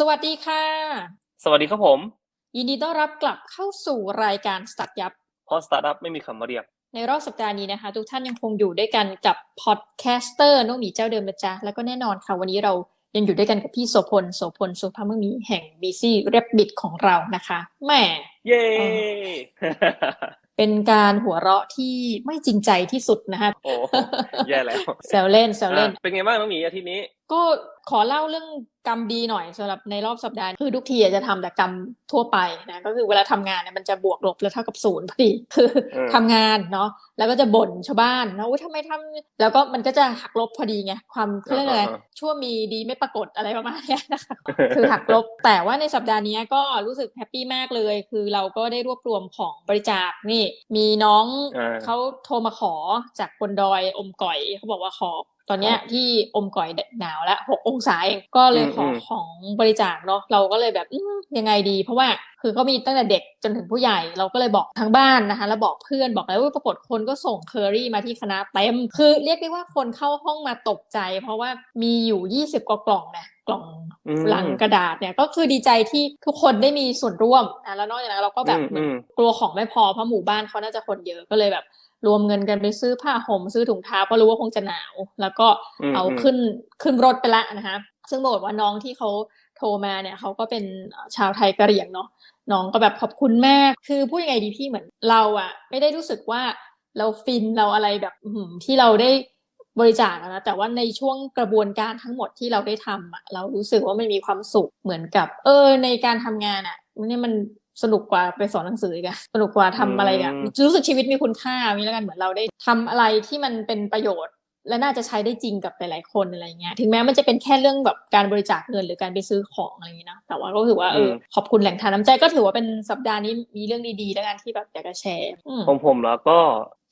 สวัสดีค่ะ สวัสดีครับผม ยินดีต้อนรับกลับเข้าสู่รายการสตาร์ทยับ เพราะสตาร์ทอัพไม่มีคำว่าเรียก ในรอบสัปดาห์นี้นะคะ ทุกท่านยังคงอยู่ด้วยกันกับพอดแคสเตอร์น้องหมีเจ้าเดิมนะจ๊ะแล้วก็แน่นอนค่ะ วันนี้เรายังอยู่ด้วยกันกับพี่โสพลโสพลสุภาพเมืองมีแห่ง BC r a b b i t ของเรานะคะแหม เย้ เป็นการหัวเราะที่ไม่จริงใจที่สุดนะคะ โอ้แย่แล้วแซวเล่นแซวเล่น อะเป็นไงบ้างน้องหมีอาทิตย์นี้ก็ขอเล่าเรื่องกรรมดีหน่อยสำหรับในรอบสัปดาห์คือทุกทีอะจะทำแต่กรรมทั่วไปนะก็คือเวลาทำงานเนี่ยมันจะบวกลบแล้วเท่ากับศูนย์พอดีคืออืมทำงานเนาะแล้วก็จะบ่นชาวบ้านนะว่าทำไมทำแล้วก็มันก็จะหักลบพอดีไงความเขาเรียกอะไรอ่าชั่วมีดีไม่ปรากฏอะไรประมาณเนี้ยนะคะคือหักลบแต่ว่าในสัปดาห์นี้ก็รู้สึกแฮปปี้มากเลย คือเราก็ได้รวบรวมของบริจาคนี่ มีน้องอ่าเขาโทรมาขอจากบนดอยอมก่อยเขาบอกว่าขอ ตอนเนี้ยครับที่อมก่อยหนาวแล้วหกองศาเองก็เลยขออืมอืมของบริจาคเนาะเราก็เลยแบบอืมยังไงดี เพราะว่าคือเขามีตั้งแต่เด็กจนถึงผู้ใหญ่ เราก็เลยบอกทางบ้านนะคะ แล้วบอกเพื่อนบอกแล้วว่าปรากฏคนก็ส่งเคอรี่มาที่คณะเต็ม คือเรียกได้ว่าคนเข้าห้องมาตกใจ เพราะว่ามีอยู่ 20 กว่ากล่องนะกล่องอืมลังกระดาษเนี่ยก็คือดีใจที่ทุกคนได้มีส่วนร่วมอะแล้วนอกจากนั้นเราก็แบบอืมเหมือนอืมกลัวของไม่พอเพราะหมู่บ้านเขาน่าจะคนเยอะก็เลยแบบ รวมเงินกันไปซื้อผ้าห่มซื้อถุงเท้าเพราะรู้ว่าคงจะหนาว แล้วก็อืมเอาอืมขึ้นขึ้นรถไปละนะคะซึ่งบอกฏว่าน้องที่เขาโทรมาเนี่ยเขาก็เป็นชาวไทยกะเหรี่ยงเนาะน้องก็แบบขอบคุณมากคือพูดยังไงดีพี่เหมือนเราอะไม่ได้รู้สึกว่าเราฟินเราอะไรแบบอื้อหือที่เราได้บริจาคอะนะแต่ว่าในช่วงกระบวนการทั้งหมดที่เราได้ทำอะเรารู้สึกว่ามันมีความสุขเหมือนกับ เออ ในการทำงานอะเนี่ยมัน สนุกกว่าไปสอนหนังสืออีกอะสนุกกว่าทำอะไรอะอืมรู้สึกชีวิตมีคุณค่ามีแล้วกันเหมือนเราได้ทำอะไรที่มันเป็นประโยชน์ และน่าจะใช้ได้จริงกับหลายๆคนอะไรเงี้ยถึงแม้มันจะเป็นแค่เรื่องแบบการบริจาคเงินหรือการไปซื้อของอะไรอย่างเงี้ยนะแต่ว่าก็ถือว่าเออขอบคุณแหล่งทานน้ำใจก็ถือว่าเป็นสัปดาห์นี้มีเรื่องดีๆแล้วกันที่แบบอยากจะแชร์อืมของผมแล้วก็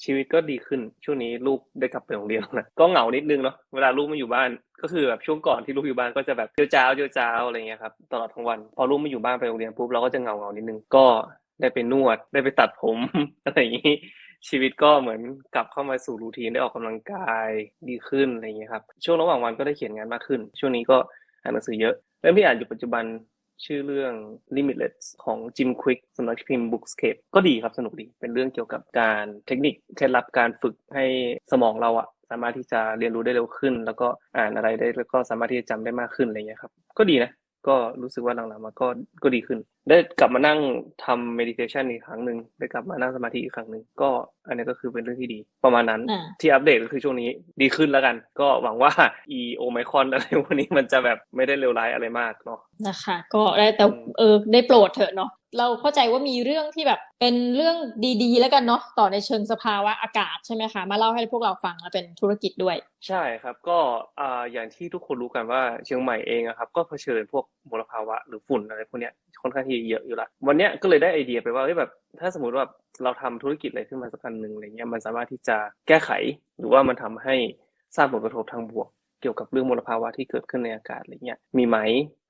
ชีวิตก็ดีขึ้นช่วงนี้ลูกได้กลับไปโรงเรียนแล้วนะก็เหงานิดนึงเนาะเวลาลูกไม่อยู่บ้าน ก็คือแบบช่วงก่อนที่ลูกอยู่บ้านก็จะแบบเจียวจ้าวเจียวจ้าวอะไรเงี้ยครับตลอดทั้งวัน พอลูกไม่อยู่บ้านไปโรงเรียนปุ๊บเราก็จะเหงาเหงานิดนึงก็ได้ไปนวดได้ไปตัดผมอะไรอย่างนี้ชีวิตก็เหมือนกลับเข้ามาสู่รูทีนได้ออกกำลังกายดีขึ้นอะไรอย่างเงี้ยครับช่วงระหว่างวันก็ได้เขียนงานมากขึ้น ช่วงนี้ก็อ่านหนังสือเยอะเล่มที่อ่านอยู่ปัจจุบัน ชื่อเรื่อง Limitless ของจิมควิกสำนักพิมพ์ Bookscape ก็ดีครับสนุกดีเป็นเรื่องเกี่ยวกับการเทคนิคเคล็ดลับการฝึกให้สมองเราอะสามารถที่จะเรียนรู้ได้เร็วขึ้น แล้วก็อ่านอะไรได้แล้วก็สามารถที่จะจำได้มากขึ้นอะไรเงี้ยครับ ก็ดีนะ ก็รู้สึกว่าหลังๆมาก็ก็ดีขึ้น ได้กลับมานั่งทำ meditation อีกครั้งหนึ่งได้กลับมานั่งสมาธิอีกครั้งหนึ่งก็ อันนี้ก็คือเป็นเรื่องที่ดี ประมาณนั้นอ่าที่อัปเดตก็คือช่วงนี้ดีขึ้นแล้วกัน ก็หวังว่า e โอไมคอนอะไรพวกนี้มันจะแบบไม่ได้เลวร้ายอะไรมากเนาะนะคะ ก็ได้แต่อืมเออได้โปรดเถอะเนาะเราเข้าใจว่ามีเรื่องที่แบบเป็นเรื่องดีๆ แล้วกันเนาะต่อในเชิงสภาวะอากาศใช่ไหมคะ มาเล่าให้พวกเราฟังแล้วเป็นธุรกิจด้วย ใช่ครับก็อ่าอย่างที่ทุกคนรู้กันว่าเชียงใหม่เองอะครับ ก็เผชิญพวกมลภาวะหรือฝุ่นอะไรพวกเนี้ยค่อนข้างที่เยอะอยู่ละวันเนี้ยก็เลยได้ไอเดียไปว่าเฮ้ยแบบ ถ้าสมมติว่าเราทำธุรกิจอะไรขึ้นมาสักอันหนึ่งอะไรเงี้ยมันสามารถที่จะแก้ไข หรือว่ามันทำให้สร้างผลกระทบทางบวก เกี่ยวกับเรื่องมลภาวะที่เกิดขึ้นในอากาศอะไรเงี้ยมีไหม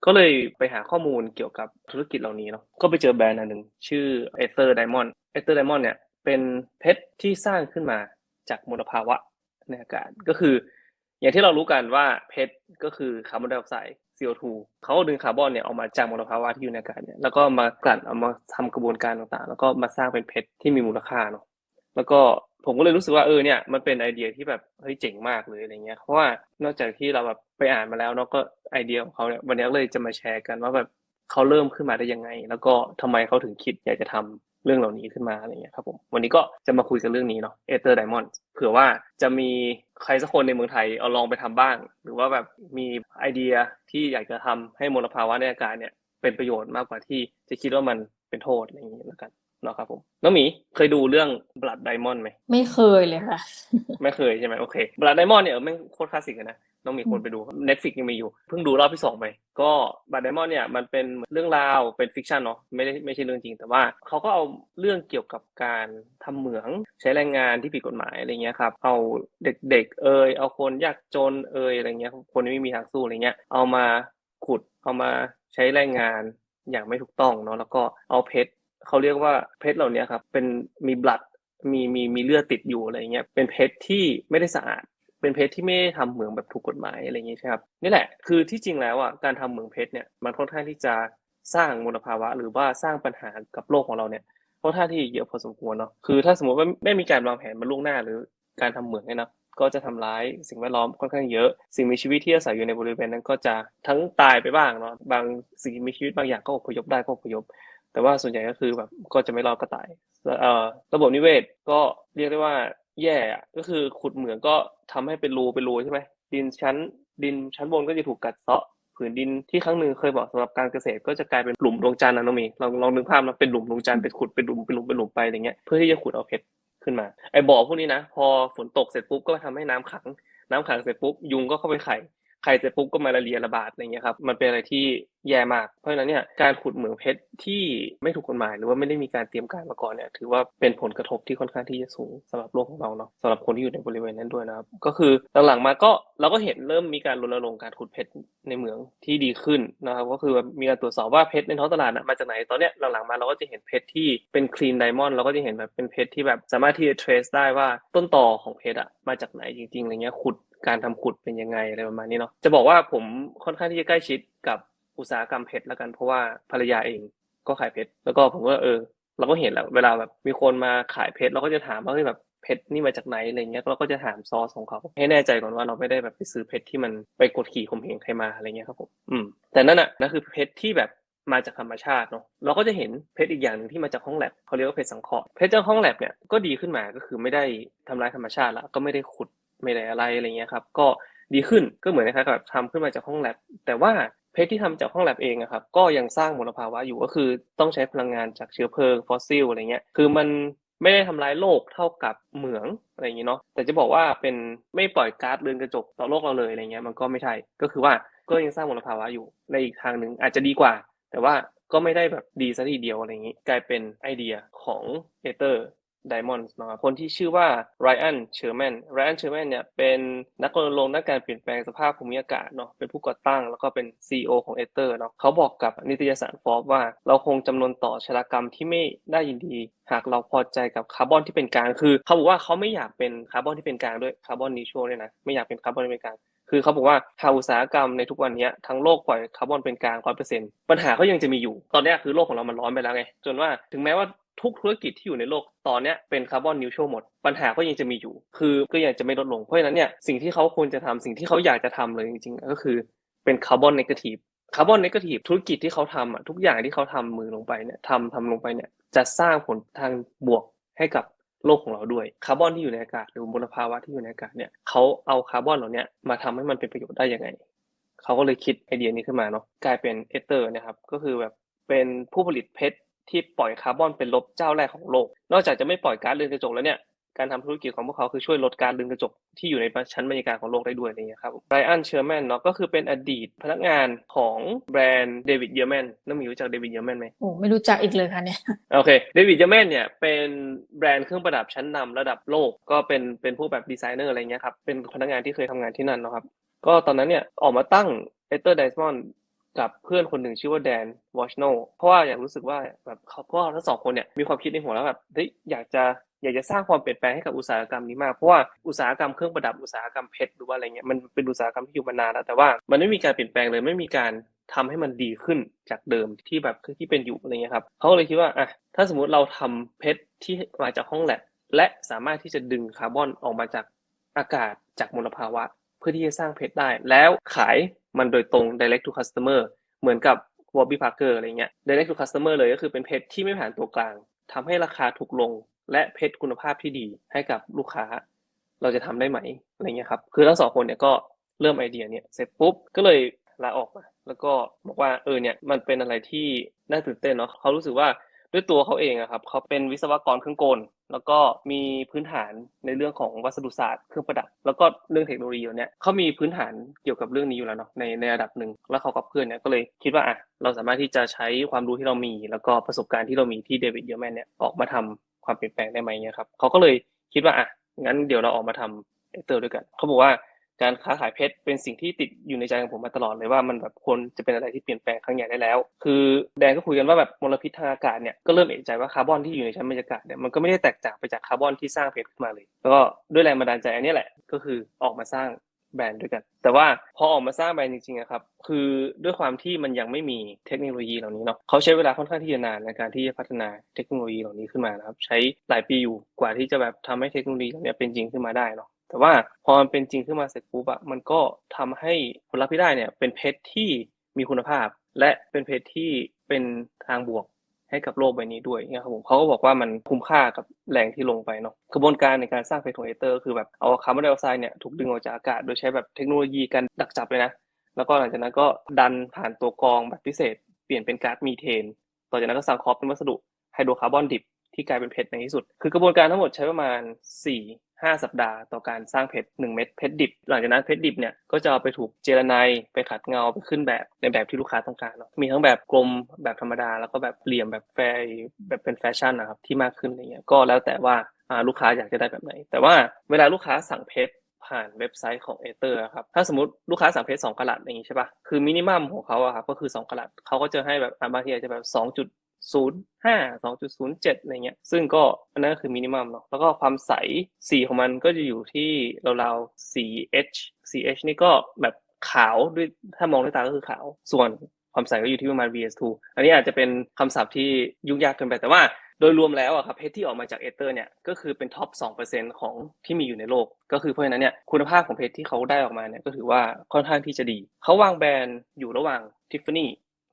ก็เลยไปหาข้อมูลเกี่ยวกับธุรกิจเหล่านี้เนาะก็ไปเจอแบรนด์อันหนึ่งชื่อ Ether Diamond Ether Diamond เนี่ยเป็นเพชรที่สร้างขึ้นมาจากมลภาวะในอากาศก็คือ อย่างที่เรารู้กันว่าเพชรก็คือคาร์บอนไดออกไซด์ CO2 เขาดึงคาร์บอนเนี่ยออกมาจากมลภาวะที่อยู่ในอากาศเนี่ยแล้วก็มากลั่นเอามาทำกระบวนการต่างๆ แล้วก็มาสร้างเป็นเพชรที่มีมูลค่าเนาะแล้วก็ผมก็เลยรู้สึกว่าเออเนี่ยมันเป็นไอเดียที่แบบเฮ้ยเจ๋งมากเลยอะไรเงี้ยเพราะว่านอกจากที่เราแบบไปอ่านมาแล้วเนาะก็ไอเดียของเขาเนี่ยวันนี้เลยจะมาแชร์กันว่าแบบเขาเริ่มขึ้นมาได้ยังไง แล้วก็ทำไมเขาถึงคิดอยากจะทำ เรื่องเหล่านี้ขึ้นมาอะไรเงี้ยครับผมวันนี้ก็จะมาคุยกันเรื่องนี้เนาะเอเตอร์ไดมอนด์เผื่อว่าจะมีใครสักคนในเมืองไทยเอาลองไปทำบ้าง หรือว่าแบบมีไอเดียที่อยากจะทำให้มลภาวะในอากาศเนี่ยเป็นประโยชน์มากกว่าที่จะคิดว่ามันเป็นโทษอะไรอย่างนี้แล้วกัน นาะครับผมน้องหมีเคยดูเรื่อง Blood Diamond ไหมไม่เคยเลยค่ะ ไม่เคยใช่ไหมโอเค Blood Diamond เนี่ยเออแม่งโคตรคลาสสิกเลยนะน้องหมีควรไปดู Netflix ยังมีอยู่ เพิ่งดูรอบที่สองไป ก็ Blood Diamond เนี่ยมันเป็นเรื่องราวเป็นฟิกชันเนาะไม่ได้ไม่ใช่เรื่องจริง แต่ว่าเขาก็เอาเรื่องเกี่ยวกับการทำเหมืองใช้แรงงานที่ผิดกฎหมายอะไรเงี้ยครับเอาเด็กๆเอยเอาคนยากจนเอยอะไรเงี้ยคนที่ไม่มีทางสู้อะไรเงี้ยเอามาขุดเอามาใช้แรงงานอย่างไม่ถูกต้องเนาะแล้วก็เอาเพชร เขาเรียกว่าเพชรเหล่านี้ครับเป็นมีบลัดมีมีมีเลือดติดอยู่อะไรเงี้ยเป็นเพชรที่ไม่ได้สะอาด เป็นเพชรที่ไม่ได้ทำเหมืองแบบถูกกฎหมายอะไรอย่างนี้ใช่ครับนี่แหละคือที่จริงแล้วอะการทำเหมืองเพชรเนี่ยมันค่อนข้างที่จะสร้างมลภาวะ หรือว่าสร้างปัญหากับโลกของเราเนี่ยค่อนข้างที่เยอะพอสมควรเนาะคือถ้าสมมติว่าไม่มีการวางแผนมาล่วงหน้าหรือการทำเหมืองเนี่ยนะก็จะทำร้ายสิ่งแวดล้อมค่อนข้างเยอะ สิ่งมีชีวิตที่อาศัยอยู่ในบริเวณนั้นก็จะทั้งตายไปบ้างเนาะบางสิ่งมีชีวิตบางอย่างก็อพยพได้ก็อพยพ แต่ว่าส่วนใหญ่ก็คือแบบก็จะไม่รอดก็ตายเอ่อระบบนิเวศก็เรียกได้ว่าแย่ก็คือขุดเหมืองก็ทำให้เป็นรูเป็นรูใช่ไหมดินชั้นดินชั้นบนก็จะถูกกัดเซาะผืนดินที่ครั้งหนึ่งเคยบอกสำหรับการเกษตรก็จะกลายเป็นหลุมดวงจันทร์นะน้องมีลองลองนึกภาพนะเป็นหลุมดวงจันทร์เป็นขุดเป็นหลุมเป็นหลุมเป็นหลุมไปอะไรเงี้ยเพื่อที่จะขุดเอาเพชรขึ้นมาไอ้บ่อพวกนี้นะพอฝนตกเสร็จปุ๊บก็ทำให้น้ำขัง น้ำขังเสร็จปุ๊บยุงก็เข้าไปไข่ไข่เสร็จปุ๊บก็มาลาเรียระบาดอะไรเงี้ยครับมันเป็นอะไรที่ แย่มาก เพราะฉะนั้นเนี่ยการขุดเหมืองเพชรที่ไม่ถูกกฎหมาย หรือว่าไม่ได้มีการเตรียมการมาก่อนเนี่ยถือว่าเป็นผลกระทบที่ค่อนข้างที่จะสูงสำหรับโลกของเราเนาะสำหรับคนที่อยู่ในบริเวณนั้นด้วยนะครับ ก็คือหลังๆมาก็เราก็เห็นเริ่มมีการรณรงค์การขุดเพชรในเหมืองที่ดีขึ้นนะครับก็คือมีการตรวจสอบว่าเพชรในท้องตลาดนะมาจากไหนตอนเนี้ยหลังๆมาเราก็จะเห็นเพชรที่เป็นคลีนไดมอนด์เราก็จะเห็นแบบเป็นเพชรที่แบบสามารถที่จะ trace ได้ว่าต้นต่อของเพชรอะมาจากไหนจริงๆอะไรเงี้ยขุดการทำขุดเป็นยังไงอะไรประมาณนี้เนาะจะบอกว่าผมค่อนข้างที่จะใกล้ชิดกับ อุตสาหกรรมเพชรแล้วกัน เพราะว่าภรรยาเองก็ขายเพชรแล้วก็ผมก็เออ เราก็เห็นแล้วเวลาแบบมีคนมาขายเพชรเราก็จะถามว่าเฮ้ยแบบเพชรนี่มาจากไหนอะไรเงี้ยเราก็จะถามซอสของเขาให้แน่ใจก่อนว่าเราไม่ได้แบบไปซื้อเพชรที่มันไปกดขี่ข่มเหงใครมาอะไรเงี้ยครับผมอืมแต่นั่นน่ะนั่นคือเพชรที่แบบมาจากธรรมชาติเนาะเราก็จะเห็นเพชรอีกอย่างหนึ่งที่มาจากห้องแลบเขาเรียกว่าเพชรสังเคราะห์เพชรจากห้องแลบเนี่ยก็ดีขึ้นมาก็คือไม่ได้ทำลายธรรมชาติละก็ไม่ได้ขุดไม่ได้อะไรอะไรเงี้ยครับก็ดีขึ้นก็เหมือนนะครับแบบทำขึ้นมาจากห้องแลบแต่ว่า เพชรที่ทำจากห้องแลบเองอะครับก็ยังสร้างมลภาวะอยู่ก็คือต้องใช้พลังงานจากเชื้อเพลิงฟอสซิลอะไรเงี้ยคือมันไม่ได้ทำลายโลกเท่ากับเหมืองอะไรอย่างนี้เนาะแต่จะบอกว่าเป็นไม่ปล่อยก๊าซเรือนกระจกต่อโลกเราเลยอะไรเงี้ยมันก็ไม่ใช่ ก็คือว่าก็ยังสร้างมลภาวะอยู่ในอีกทางหนึ่งอาจจะดีกว่า แต่ว่าก็ไม่ได้แบบดีซะทีเดียวอะไรอย่างนี้ กลายเป็นไอเดียของเอเตอร์ Diamonds นะครับคนที่ชื่อว่า Ryan Sherman Ryan Sherman เนี่ยเป็นนักรณรงค์ด้านการเปลี่ยนแปลงสภาพภูมิอากาศเนาะเป็นผู้ก่อตั้งแล้วก็เป็น CEO ของ Ether เนาะเขาบอกกับนิตยสาร Forbes ว่า เราคงจำนวนต่อชะตากรรมที่ไม่ได้ยินดี หากเราพอใจกับคาร์บอนที่เป็นกลางคือเขาบอกว่าเขาไม่อยากเป็นคาร์บอนที่เป็นกลางด้วยคาร์บอนนิชวลเนี่ยนะไม่อยากเป็นคาร์บอนที่เป็นกลาง คือเขาบอกว่าหากอุตสาหกรรมในทุกวันนี้ทั้งโลกปล่อยคาร์บอนเป็นกลางร้อยเปอร์เซ็นต์ปัญหาก็ยังจะมีอยู่ ตอนนี้คือโลกของเรามันร้อนไปแล้วไง จนว่าถึงแม้ว่าทุกธุรกิจที่อยู่ในโลกตอนนี้เป็นคาร์บอนนิวทรัลหมด ปัญหาก็ยังจะมีอยู่ คือก็ยังจะไม่ลดลง เพราะฉะนั้นเนี่ยสิ่งที่เขาควรจะทำสิ่งที่เขาอยากจะทำเลยจริงๆ ก็คือเป็นคาร์บอนเนกาทีฟคาร์บอนเนกาทีฟธุรกิจที่เขาทำอะทุกอย่างที่เขาทำมือลงไปเนี่ยทำทำลงไปเนี่ยจะสร้างผลทางบวกให้กับ โลกของเราด้วยคาร์บอนที่อยู่ในอากาศหรือมลภาวะที่อยู่ในอากาศเนี่ยเขาเอาคาร์บอนเหล่านี้มาทำให้มันเป็นประโยชน์ได้ยังไงเขาก็เลยคิดไอเดียนี้ขึ้นมาเนาะกลายเป็นเอเตอร์นะครับก็คือแบบเป็นผู้ผลิตเพชรที่ปล่อยคาร์บอนเป็นลบเจ้าแรกของโลก นอกจากจะไม่ปล่อยก๊าซเรือนกระจกแล้วเนี่ย การทำธุรกิจของพวกเขาคือช่วยลดการเรือนกระจกที่อยู่ในชั้นบรรยากาศของโลกได้ด้วยอะไรเงี้ยครับไรอันเชอร์แมนเนาะก็คือเป็นอดีตพนักงานของแบรนด์เดวิดเยอร์แมนน้องมีรู้จักเดวิดเยอร์แมนไหมโอ้ไม่รู้จักอีกเลยค่ะเนี่ยโอเคเดวิดเยอร์แมนเนี่ยเป็นแบรนด์เครื่องประดับชั้นนำระดับโลกก็เป็นเป็นผู้แบบดีไซเนอร์อะไรเงี้ยครับเป็นพนักงานที่เคยทำงานที่นั่นเนาะครับก็ตอนนั้นเนี่ยออกมาตั้งเอเตอร์ไดมอนด์กับเพื่อนคนหนึ่งชื่อว่าแดนวอชโนเพราะว่าอยากรู้สึกว่าแบบเขาเพราะว่าทั้งสองคนเนี่ยมีความคิดในหัวแล้วแบบเฮ้ยอยากจะ อยากจะสร้างความเปลี่ยนแปลงให้กับอุตสาหกรรมนี้มากเพราะว่าอุตสาหกรรมเครื่องประดับอุตสาหกรรมเพชรหรือว่าอะไรเงี้ยมันเป็นอุตสาหกรรมที่อยู่มานานแล้วแต่ว่ามันไม่มีการเปลี่ยนแปลงเลยไม่มีการทำให้มันดีขึ้นจากเดิมที่แบบที่เป็นอยู่อะไรเงี้ยครับเขาเลยคิดว่าอะถ้าสมมติเราทำเพชรที่มาจากห้องแลบและสามารถที่จะดึงคาร์บอนออกมาจากอากาศจากมลภาวะ เพื่อที่จะสร้างเพชรได้ แล้วขายมันโดยตรง direct to customer เหมือนกับ Warby Parker อะไรเงี้ย direct to customer เลยก็คือเป็นเพชรที่ไม่ผ่านตัวกลางทำให้ราคาถูกลง และเพชรคุณภาพที่ดีให้กับลูกค้า เราจะทำได้ไหมอะไรเงี้ยครับคือทั้งสองคนเนี่ยก็เริ่มไอเดียเนี่ยเสร็จปุ๊บก็เลยลาออกมา แล้วก็บอกว่าเออเนี่ยมันเป็นอะไรที่น่าตื่นเต้นเนาะเขารู้สึกว่าด้วยตัวเขาเองอะครับเขาเป็นวิศวกรเครื่องกล แล้วก็มีพื้นฐานในเรื่องของวัสดุศาสตร์เครื่องประดับ แล้วก็เรื่องเทคโนโลยีเนี่ยเขามีพื้นฐานเกี่ยวกับเรื่องนี้อยู่แล้วเนาะในในระดับหนึ่งแล้วเขากับเพื่อนเนี่ยก็เลยคิดว่าอะเราสามารถที่จะใช้ความรู้ที่เรามี แล้วก็ประสบการณ์ที่เรามีที่เดวิดเยอร์แมนเนี่ยออกมาทำ ความเปลี่ยนแปลงได้ไหมเนี่ยครับเขาก็เลยคิดว่าอะงั้นเดี๋ยวเราออกมาทำเอเตอร์ด้วยกันเขาบอกว่าการค้าขายเพชรเป็นสิ่งที่ติดอยู่ในใจของผมมาตลอดเลยว่ามันแบบควรจะเป็นอะไรที่เปลี่ยนแปลงครั้งใหญ่ได้แล้ว คือแดนก็คุยกันว่าแบบมลพิษทางอากาศเนี่ยก็เริ่มเอกใจว่าคาร์บอนที่อยู่ในชั้นบรรยากาศเนี่ยมันก็ไม่ได้แตกต่างไปจากคาร์บอนที่สร้างเพชรขึ้นมาเลย แล้วก็ด้วยแรงบันดาลใจอันนี้แหละก็คือออกมาสร้าง แบรนด์ด้วยกัน แต่ว่าพอออกมาสร้างแบรนด์จริงๆอะครับ คือด้วยความที่มันยังไม่มีเทคโนโลยีเหล่านี้เนาะเขาใช้เวลาค่อนข้างที่จะนานในการที่จะพัฒนาเทคโนโลยีเหล่านี้ขึ้นมานะครับ ใช้หลายปีอยู่กว่าที่จะแบบทำให้เทคโนโลยีเหล่านี้เป็นจริงขึ้นมาได้เนาะแต่ว่าพอมันเป็นจริงขึ้นมาเสร็จปุ๊บอะมันก็ทำให้ผลลัพธ์ที่ได้เนี่ยเป็นเพชรที่มีคุณภาพ และเป็นเพชรที่เป็นทางบวก ให้กับโลกใบนี้ด้วยนะครับผมเขาก็บอกว่ามันคุ้มค่ากับแรงที่ลงไปเนาะกระบวนการในการสร้างเพชรของเอเตอร์คือแบบเอาคาร์บอนไดออกไซด์เนี่ยถูกดึงออกจากอากาศโดยใช้แบบเทคโนโลยีการดักจับเลยนะ แล้วก็หลังจากนั้นก็ดันผ่านตัวกรองแบบพิเศษ เปลี่ยนเป็นก๊าซมีเทน ต่อจากนั้นก็สังเคราะห์เป็นวัสดุไฮโดรคาร์บอนดิบที่กลายเป็นเพชรในที่สุด คือกระบวนการทั้งหมดใช้ประมาณ 4 5 สัปดาห์ต่อการสร้างเพชร1เม็ดเพชรดิบ หลังจากนั้นเพชรดิบเนี่ยก็จะเอาไปถูกเจรไนไปขัดเงาไปขึ้นแบบในแบบที่ลูกค้าต้องการเนาะมีทั้งแบบกลมแบบธรรมดา แล้วก็แบบเหลี่ยมแบบแฟร์แบบเป็นแฟชั่นนะครับที่มากขึ้นอะไรเงี้ยก็แล้วแต่ว่าลูกค้าอยากจะได้แบบไหน แต่ว่าเวลาลูกค้าสั่งเพชรผ่านเว็บไซต์ของเอเตอร์ครับถ้าสมมติลูกค้าสั่งเพชรสองกะลัดอย่างนี้ใช่ปะคือมินิมัมของเขาอะครับก็คือสองกะลัดเขาก็จะให้แบบบางทีอาจจะแบบ สองจุดศูนย์ห้าสองจุดศูนย์เจ็ดอะไรเงี้ย ซึ่งก็อันนั้นคือมินิมัมเนาะ แล้วก็ความใส สีของมันก็จะอยู่ที่ราวๆ 4H 4H นี่ก็แบบขาวด้วย ถ้ามองด้วยตาก็คือขาว ส่วนความใสก็อยู่ที่ประมาณ VS2 อันนี้อาจจะเป็นคำศัพท์ที่ยุ่งยากเกินไป แต่ว่าโดยรวมแล้วอะครับเพชรที่ออกมาจากเอเตอร์เนี่ยก็คือเป็นท็อป 2%ของที่มีอยู่ในโลก ก็คือเพราะฉะนั้นเนี่ยคุณภาพของเพชรที่เขาได้ออกมาเนี่ยก็ถือว่าค่อนข้างที่จะดี เขาวางแบรนด์อยู่ระหว่าง Tiffany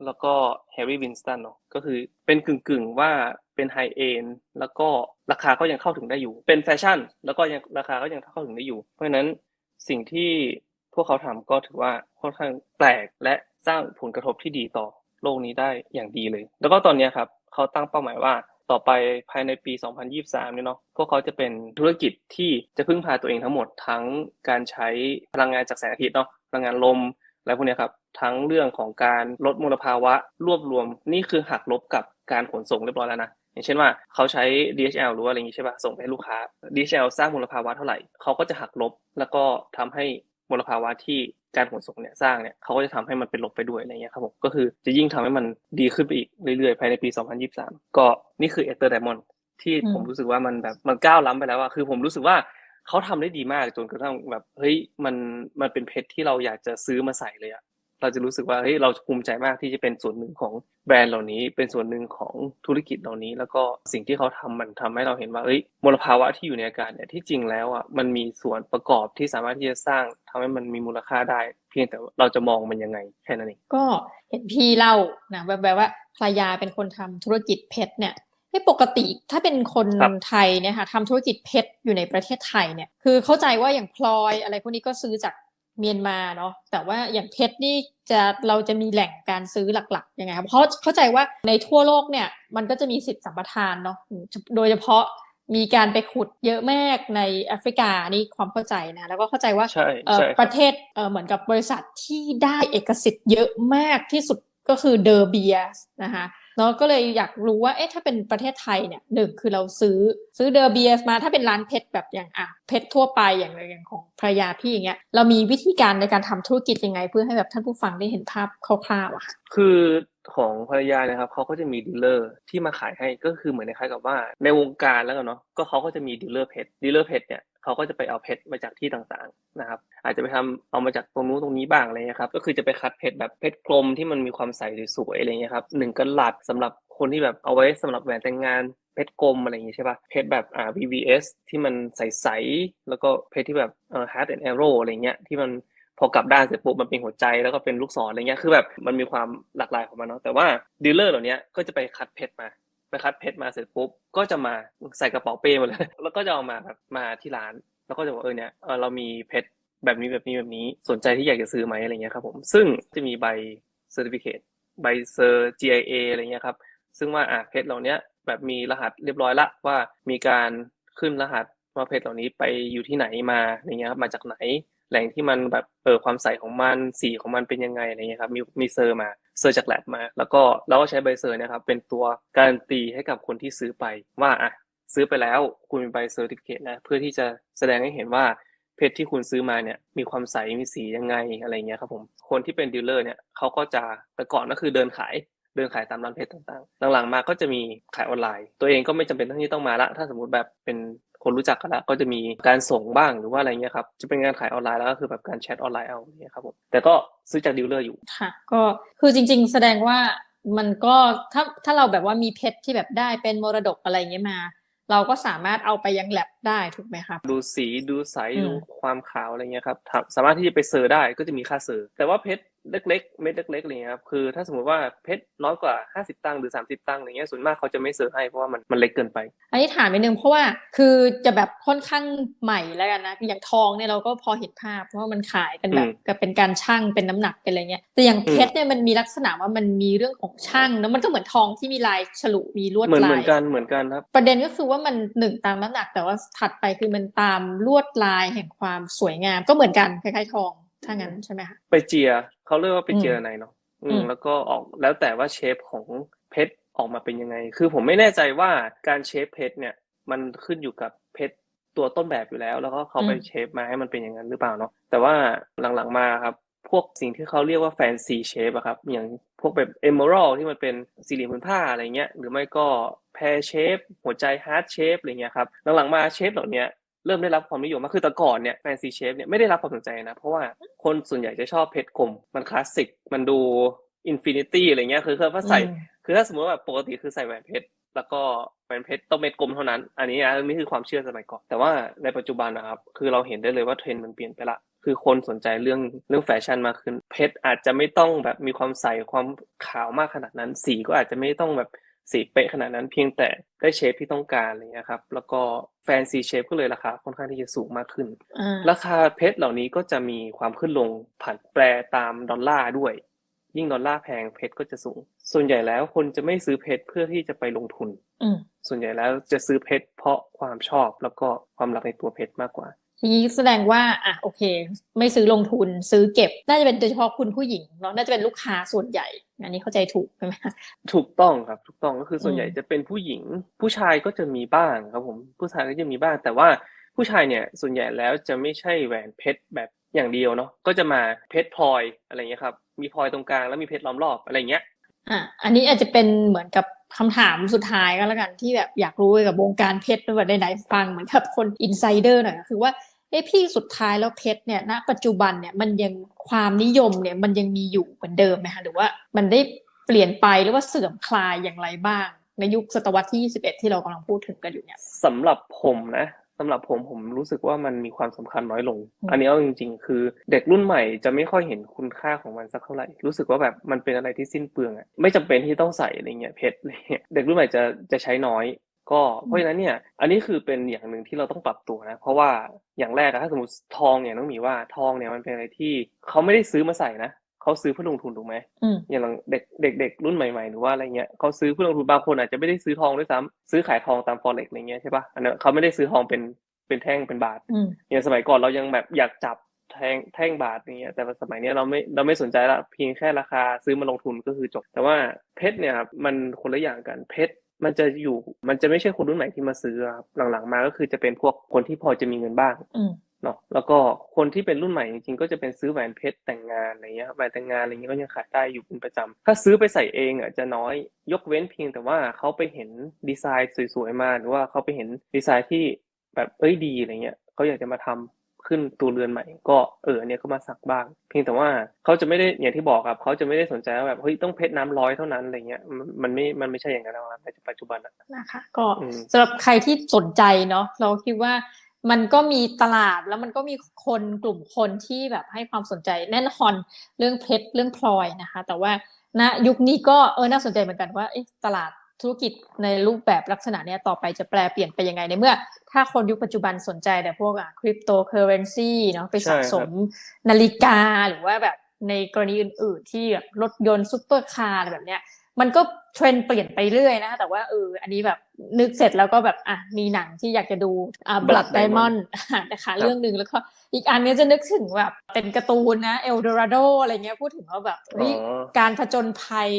แล้วก็ Harry Winston เนาะก็คือเป็นกึ่งๆว่าเป็นไฮเอนแล้วก็ราคาก็ยังเข้าถึงได้อยู่ เป็นแฟชั่น แล้วก็ยังราคาก็ยังเข้าถึงได้อยู่ เพราะฉะนั้นสิ่งที่พวกเขาทำก็ถือว่าค่อนข้างแปลกและสร้างผลกระทบที่ดีต่อโลกนี้ได้อย่างดีเลย แล้วก็ตอนนี้ครับเขาตั้งเป้าหมายว่าต่อไปภายในปี 2023 เนี่ยเนาะ พวกเขาจะเป็นธุรกิจที่จะพึ่งพาตัวเองทั้งหมดทั้งการใช้พลังงานจากแสงอาทิตย์เนาะ พลังงานลม อะไรพวกนี้ครับทั้งเรื่องของการลดมลภาวะรวบรวมนี่คือหักลบกับการขนส่งเรียบร้อยแล้วนะอย่างเช่นว่าเขาใช้ DHL หรือว่าอะไรอย่างนี้ใช่ป่ะส่งไปให้ลูกค้า DHL สร้างมลภาวะเท่าไหร่เขาก็จะหักลบ แล้วก็ทำให้มลภาวะที่การขนส่งเนี่ยสร้างเนี่ยเขาก็จะทำให้มันเป็นลบไปด้วยอะไรเงี้ยครับผมก็คือจะยิ่งทำให้มันดีขึ้นไปอีกเรื่อยๆภายในปี 2023 ก็นี่คือเอเตอร์ไดมอนที่ผมรู้สึกว่ามันแบบมันก้าวล้ำไปแล้วอะคือผมรู้สึกว่า เขาทำได้ดีมากจนกระทั่งแบบเฮ้ยมันมันเป็นเพชรที่เราอยากจะซื้อมาใส่เลยอะเราจะรู้สึกว่าเฮ้ยเราภูมิใจมากที่จะเป็นส่วนหนึ่งของแบรนด์เหล่านี้ เป็นส่วนหนึ่งของธุรกิจเหล่านี้ แล้วก็สิ่งที่เขาทำมันทำให้เราเห็นว่าเอ้ยมลภาวะที่อยู่ในอากาศเนี่ยที่จริงแล้วอะมันมีส่วนประกอบที่สามารถที่จะสร้างทำให้มันมีมูลค่าได้ เพียงแต่เราจะมองมันยังไงแค่นั้นเองก็เห็นพี่เล่านะแบบว่าภรรยาเป็นคนทำธุรกิจเพชรเนี่ย ไม่ปกติถ้าเป็นคนครับไทยเนี่ยค่ะทำธุรกิจเพชรอยู่ในประเทศไทยเนี่ยคือเข้าใจว่าอย่างพลอยอะไรพวกนี้ก็ซื้อจากเมียนมาเนาะแต่ว่าอย่างเพชรนี่จะเราจะมีแหล่งการซื้อหลักๆยังไงครับเพราะเข้าใจว่าในทั่วโลกเนี่ยมันก็จะมีสิทธิสัมปทานเนาะโดยเฉพาะมีการไปขุดเยอะมากในแอฟริกานี่ความเข้าใจนะ แล้วก็เข้าใจว่าใช่เอ่อใช่คปรับระเทศเอ่อเหมือนกับบริษัทที่ได้เอกสิทธิ์เยอะมากที่สุดก็คือเดอร์เบียสนะคะ เนาะก็เลยอยากรู้ว่าเอ๊ะถ้าเป็นประเทศไทยเนี่ยหนึ่งคือเราซื้อซื้อเดอร์เบียสมาถ้าเป็นร้านเพชรแบบอย่างอะเพชรทั่วไปอย่างอย่างของภรรยาพี่อย่างเงี้ยเรามีวิธีการในการทำธุรกิจยังไง เพื่อให้แบบท่านผู้ฟังได้เห็นภาพคร่าวๆอะค่ะคือของภรรยาเนะครับเขาก็จะมีดีลเลอร์ที่มาขายให้ก็คือเหมือนคล้ายกับว่าในวงการแล้วกันเนาะก็เขาก็จะมีดีลเลอร์เพชรดีลเลอร์เพชรเนี่ย เขาก็จะไปเอาเพชรมาจากที่ต่างๆนะครับ อาจจะไปทำเอามาจากตรงนู้นตรงนี้บ้างอะไรเงี้ยครับ ก็คือจะไปคัดเพชรแบบเพชรกลมที่มันมีความใสสวยๆอะไรเงี้ยครับหนึ่งกะลัดสำหรับคนที่แบบเอาไว้สำหรับแหวนแต่งงานเพชรกลมอะไรอย่างงี้ใช่ป่ะเพชรแบบอ่า VVS ที่มันใสๆแล้วก็เพชรที่แบบเอ่อ heart and arrow อะไรเงี้ยที่มันพอกลับด้านเสร็จปุ๊บมันเป็นหัวใจแล้วก็เป็นลูกศรอะไรเงี้ยคือแบบมันมีความหลากหลายของมันเนาะแต่ว่าดีลเลอร์เหล่านี้ก็จะไปคัดเพชรมา ไปคัดเพชรมาเสร็จปุ๊บก็จะมาใส่กระเป๋าเป้หมาเลย แล้วก็จะเอามาแบบมาที่ร้าน แล้วก็จะบอกเออเนี่ยเออเรามีเพชรแบบนี้แบบนี้แบบนี้สนใจที่อยากจะซื้อไหมอะไรเงี้ยครับผมซึ่งจะมีใบเซอร์ติฟิเคใบเซอร์ GIA อะไรเงี้ยครับซึ่งว่าอะเพชรเหล่านี้แบบมีรหัสเรียบร้อยละว่ามีการขึ้นรหัสว่าเพชรเหล่านี้ไปอยู่ที่ไหนมาอะไรเงี้ยครับมาจากไหนแหล่งที่มันแบบเออความใสของมันสีของมันเป็นยังไงอะไรเงี้ยครับมีมีเซอร์มา เซอร์จากแลบมา แล้วก็เราก็ใช้ใบเซอร์นะครับเป็นตัวการันตีให้กับคนที่ซื้อไปว่าอะซื้อไปแล้วคุณมีใบเซอร์ติฟิเคตแล้วเพื่อที่จะแสดงให้เห็นว่าเพชรที่คุณซื้อมาเนี่ยมีความใสมีสียังไงอะไรเงี้ยครับผมคนที่เป็นดีลเลอร์เนี่ยเขาก็จะแต่ก่อนก็คือเดินขายเดินขายตามร้านเพชรต่างๆ หลังๆมาก็จะมีขายออนไลน์ ตัวเองก็ไม่จำเป็นที่ต้องมาละ ถ้าสมมติแบบเป็น คนรู้จักกันละก็จะมีการส่งบ้างหรือว่าอะไรเงี้ยครับจะเป็นงานขายออนไลน์แล้วก็คือแบบการแชทออนไลน์เอาเนี่ยครับผมแต่ก็ซื้อจากดีลเลอร์อยู่ค่ะ ก็คือจริง ๆ แสดงว่ามันก็ถ้าถ้าเราแบบว่ามีเพชรที่แบบได้เป็นมรดกอะไรเงี้ยมา เราก็สามารถเอาไปยังแลบได้ถูกไหมครับ ดูสีดูใสอืมดูความขาวอะไรเงี้ยครับทำสามารถที่จะไปเซอร์ได้ก็จะมีค่าเซอร์แต่ว่าเพชร เล็กๆเม็ดเล็กๆอะไรเงี้ยครับคือถ้าสมมติว่าเพชรน้อยกว่า 50 ตังค์หรือ 30 ตังค์อะไรเงี้ยส่วนมากเขาจะไม่เซอร์ให้เพราะว่ามันมันเล็กเกินไป อันนี้ถามนิดนึงเพราะว่าคือจะแบบค่อนข้างใหม่แล้วกันนะอย่างทองเนี่ยเราก็พอเห็นภาพเพราะว่ามันขายกันแบบอืมกับเป็นการชั่งเป็นน้ำหนักเป็นอะไรเงี้ยแต่อย่างอืมเพชรเนี่ยมันมีลักษณะว่ามันมีเรื่องของช่างแล้วมันก็เหมือนทองที่มีลายฉลุมีลวดเหมือนลาเหมือยนกันเหมือนกันครับประเด็นก็คือว่ามันหนึ่งตามน้ำหนักแต่ว่าถัดไปคือมันตามลวดลายแห่งความสวยงามก็เหมือนกันคล้ายๆทอง ถ้างั้นใช่ไหมคะไปเจียเขาเรียกว่าไปเจียอืมในเนาะอือืมมแล้วก็ออกแล้วแต่ว่าเชฟของเพชรออกมาเป็นยังไง คือผมไม่แน่ใจว่าการเชฟเพชรเนี่ย มันขึ้นอยู่กับเพชรตัวต้นแบบอยู่แล้ว แล้วก็เขาไปเชฟมาให้มันเป็นอย่างนั้นหรือเปล่าเนาะแต่ว่าหลังๆมาครับ พวกสิ่งที่เขาเรียกว่าแฟนซีเชฟอะครับ อย่างพวกแบบเอมเมอรัลที่มันเป็นสี่เหลี่ยมผืนผ้าอะไรเงี้ยหรือไม่ก็แพรเชฟหัวใจฮาร์ดเชฟอะไรเงี้ยครับหลังๆมาเชฟเหล่าเนี้ย เริ่มได้รับความนิยมมากคือแต่ก่อนเนี่ยแฟนซีเชฟเนี่ยไม่ได้รับความสนใจนะ เพราะว่าคนส่วนใหญ่จะชอบเพชรกลมมันคลาสสิกมันดูอินฟินิตี้อะไรเงี้ยคือคือว่าใส่อืมคือถ้าสมมติว่าแบบปกติคือใส่แหวนเพชรแล้วก็แหวนเพชรต้องเม็ดกลมเท่านั้น อันนี้นะนี่คือความเชื่อสมัยก่อน แต่ว่าในปัจจุบันนะครับ คือเราเห็นได้เลยว่าเทรนด์มันเปลี่ยนไปละ คือคนสนใจเรื่องเรื่องแฟชั่นมากขึ้น เพชรอาจจะไม่ต้องแบบมีความใสความขาวมากขนาดนั้น สีก็อาจจะไม่ต้องแบบ สีเป๊ะขนาดนั้นเพียงแต่ได้เชฟที่ต้องการอะไรเงี้ยครับ แล้วก็แฟนซีเชฟก็เลยราคาค่อนข้างที่จะสูงมากขึ้นอ่าราคาเพชรเหล่านี้ก็จะมีความขึ้นลงผันแปรตามดอลลาร์ด้วย ยิ่งดอลลาร์แพงเพชรก็จะสูง ส่วนใหญ่แล้วคนจะไม่ซื้อเพชรเพื่อที่จะไปลงทุนอืมส่วนใหญ่แล้วจะซื้อเพชรเพราะความชอบแล้วก็ความรักในตัวเพชรมากกว่า ทีนี้แสดงว่าอะโอเค ไม่ซื้อลงทุนซื้อเก็บ น่าจะเป็นโดยเฉพาะคุณผู้หญิงเนาะน่าจะเป็นลูกค้าส่วนใหญ่ อันนี้เข้าใจถูกใช่ไหมคะถูกต้องครับถูกต้องก็คือส่วนอืมใหญ่จะเป็นผู้หญิง ผู้ชายก็จะมีบ้างครับผมผู้ชายก็จะมีบ้าง แต่ว่าผู้ชายเนี่ยส่วนใหญ่แล้วจะไม่ใช่แหวนเพชรแบบอย่างเดียวเนาะก็จะมาเพชรพลอยอะไรเงี้ยครับมีพลอยตรงกลางแล้วมีเพชรล้อมรอบอะไรเงี้ยอะอันนี้อาจจะเป็นเหมือนกับคำถามสุดท้ายก็แล้วกันที่แบบอยากรู้เกี่ยวกับวงการเพชรด้วยไหนๆฟังเหมือนกับคนอินไซเดอร์หน่อยก็คือว่า เอ้พี่สุดท้ายแล้วเพชรเนี่ยณปัจจุบันเนี่ยมันยังความนิยมเนี่ยมันยังมีอยู่เหมือนเดิมไหมคะหรือว่ามันได้เปลี่ยนไปหรือว่าเสื่อมคลายอย่างไรบ้าง ในยุคศตวรรษที่ 21 ที่เรากำลังพูดถึงกันอยู่เนี่ยสำหรับผมนะสำหรับผมผมรู้สึกว่ามันมีความสำคัญน้อยลงอืมอันนี้เอาจริง ๆ คือเด็กรุ่นใหม่จะไม่ค่อยเห็นคุณค่าของมันสักเท่าไหร่ รู้สึกว่าแบบมันเป็นอะไรที่สิ้นเปลืองอะไม่จำเป็นที่ต้องใส่อะไรเงี้ยเพชรอะไรเงี้ยเด็กรุ่นใหม่จะจะใช้น้อย ก็เพราะฉะนั้นเนี่ย อันนี้คือเป็นอย่างหนึ่งที่เราต้องปรับตัวนะ เพราะว่าอย่างแรกอะถ้าสมมติทองเนี่ยต้องมีว่าทองเนี่ยมันเป็นอะไรที่เขาไม่ได้ซื้อมาใส่นะเขาซื้อเพื่อลงทุนถูกไหมอืมอย่างเด็กเด็กเด็กรุ่นใหม่ๆหรือว่าอะไรเงี้ยเขาซื้อเพื่อลงทุนบางคนอาจจะไม่ได้ซื้อทองด้วยซ้ำซื้อขายทองตามฟอเร็กอะไรเงี้ยใช่ปะอันนั้นเขาไม่ได้ซื้อทองเป็นเป็นแท่งเป็นบาทอืมอย่างสมัยก่อนเรายังแบบอยากจับแท่งแท่งบาทอย่างเงี้ยแต่ว่าสมัยเนี้ยเราไม่เราไม่สนใจละเพียงแค่ราคาซื้อมาลงทุนก็คือจบ แต่ว่าเพชรเนี่ยครับมันคนละอย่างกันเพชร มันจะอยู่ มันจะไม่ใช่คนรุ่นใหม่ที่มาซื้อครับ หลังๆมาก็คือจะเป็นพวกคนที่พอจะมีเงินบ้างอืมเนาะ แล้วก็คนที่เป็นรุ่นใหม่จริงๆก็จะเป็นซื้อแหวนเพชรแต่งงานอะไรเงี้ยครับแหวนแต่งงานอะไรเงี้ยก็ยังขายได้อยู่เป็นประจำถ้าซื้อไปใส่เองอะจะน้อย ยกเว้นเพียงแต่ว่าเขาไปเห็นดีไซน์สวยๆมา หรือว่าเขาไปเห็นดีไซน์ที่แบบเอ้ยดีอะไรเงี้ยเขาอยากจะมาทำ ขึ้นตัวเรือนใหม่ ก็เอออนเนี่ยก็มาสักบ้าง เพียงแต่ว่าเขาจะไม่ได้อย่างที่บอกครับเขาจะไม่ได้สนใจว่าแบบเฮ้ยต้องเพชรน้ำร้อยเท่านั้นอะไรเงี้ยมันมันไม่ มันไม่ใช่อย่างนั้นแล้วครับในปัจจุบันอะนะคะ ก็อืมสำหรับใครที่สนใจเนาะเราคิดว่ามันก็มีตลาดแล้วมันก็มีคนกลุ่มคนที่แบบให้ความสนใจแน่นอนเรื่องเพชรเรื่องพลอยนะคะ แต่ว่าณยุคนี้ก็เออน่าสนใจเหมือนกันว่าเอ๊ะตลาด ธุรกิจในรูปแบบลักษณะเนี้ยต่อไปจะแปลเปลี่ยนไปยังไงในเมื่อ ถ้าคนยุคปัจจุบันสนใจแต่พวกอะคริปโตเคอเรนซีเนาะไปสะสมนาฬิกาหรือว่าแบบในกรณีอื่น ๆ ที่แบบรถยนต์ซุปเปอร์คาร์อะไรแบบเนี้ยมันก็ เทรนด์เปลี่ยนไปเรื่อยนะคะแต่ว่าเอออันนี้แบบนึกเสร็จแล้วก็แบบอะมีหนังที่อยากจะดูอ่า Blood Blood Diamond Diamond นะคะเรื่องหนึ่งแล้วก็อีกอันเนี้ยจะนึกถึงแบบเป็นการ์ตูนนะเอลโดราโดอะไรเงี้ยพูดถึงว่าแบบเฮ้ยอ๋อการผจญภัย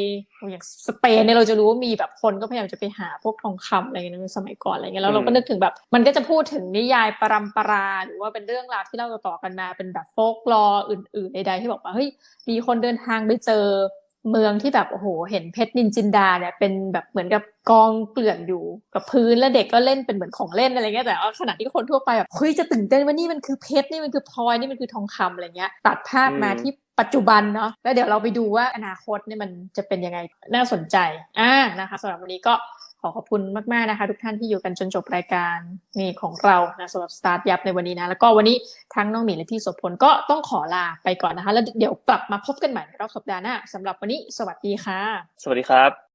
อย่างสเปนเนี่ยเราจะรู้ว่ามีแบบคนก็พยายามจะไปหาพวกทองคำอะไรเงี้ยในสมัยก่อนอะไรเงี้ยแล้วเราก็อืมนึกถึงแบบ มันก็จะพูดถึงนิยายปรัมปรา หรือว่าเป็นเรื่องราวที่เล่าต่อๆกันมาเป็นแบบโฟกลอร์อื่น ๆ ใดๆที่บอกว่าเฮ้ยมีคนเดินทางไปเจอ เมืองที่แบบโอ้โห เห็นเพชรนินจินดาเนี่ยเป็นแบบเหมือนกับกองเกลื่อนอยู่กับพื้นแล้วเด็กก็เล่นเป็นเหมือนของเล่นอะไรเงี้ยแต่ว่าขณะที่คนทั่วไปแบบเฮ้ยจะตื่นเต้นว่านี่มันคือเพชรนี่มันคือพลอยนี่มันคือทองคำอะไรเงี้ยตัดภาพมาอืมที่ปัจจุบันเนาะแล้วเดี๋ยวเราไปดูว่าอนาคตเนี่ยมันจะเป็นยังไงน่าสนใจอ่านะคะสำหรับวันนี้ก็ ขอขอบคุณมากๆนะคะ ทุกท่านที่อยู่กันจนจบรายการนี่ของเรานะสำหรับสตาร์ทยับในวันนี้นะ แล้วก็วันนี้ทั้งน้องหมีและพี่สพลก็ต้องขอลาไปก่อนนะคะ แล้วเดี๋ยวกลับมาพบกันใหม่ในรอบสัปดาห์หน้าสำหรับวันนี้สวัสดีค่ะ สวัสดีครับ